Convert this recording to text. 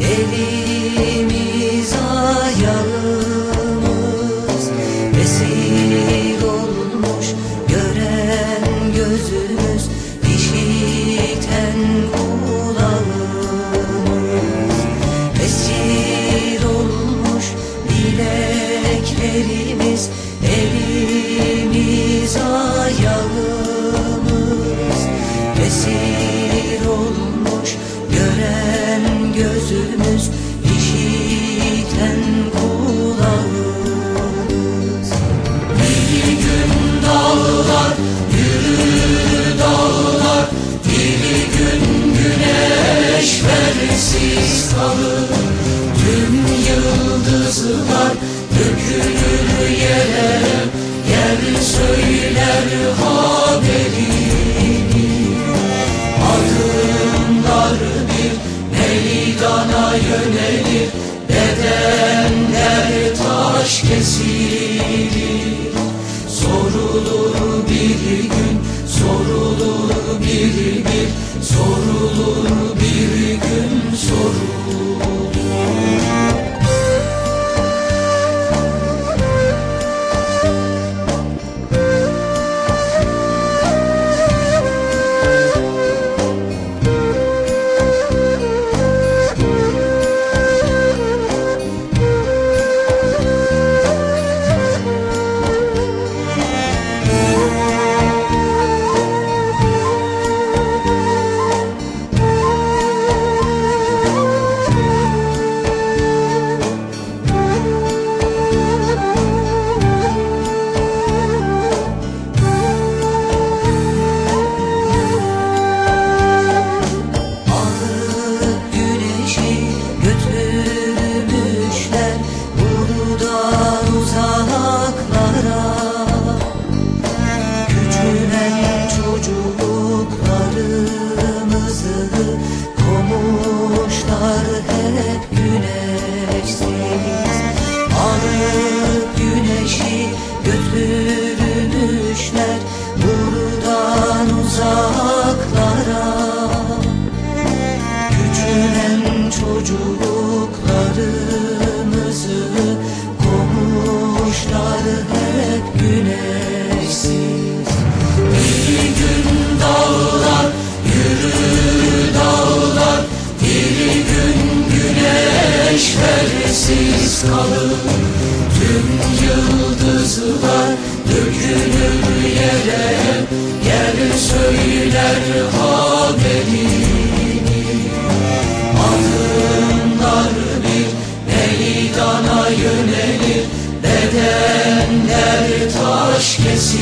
elimiz ayağımız. Esir olmuş gören gözümüz işiten kulağımız. Esir olmuş bileklerimiz elimiz ayağımız. Esir yıldızlar dökülür yere. Yer söyler haberini. Adımlar bir meydana yönelir. Bedenler taş kesilir. Sorulur bir gün, sorulur bir bir Sorulur kalır Tüm yıldızlar dökülür yere Yer söyler haberini Adımlar bir meydana yönelir Bedenler taş kesilir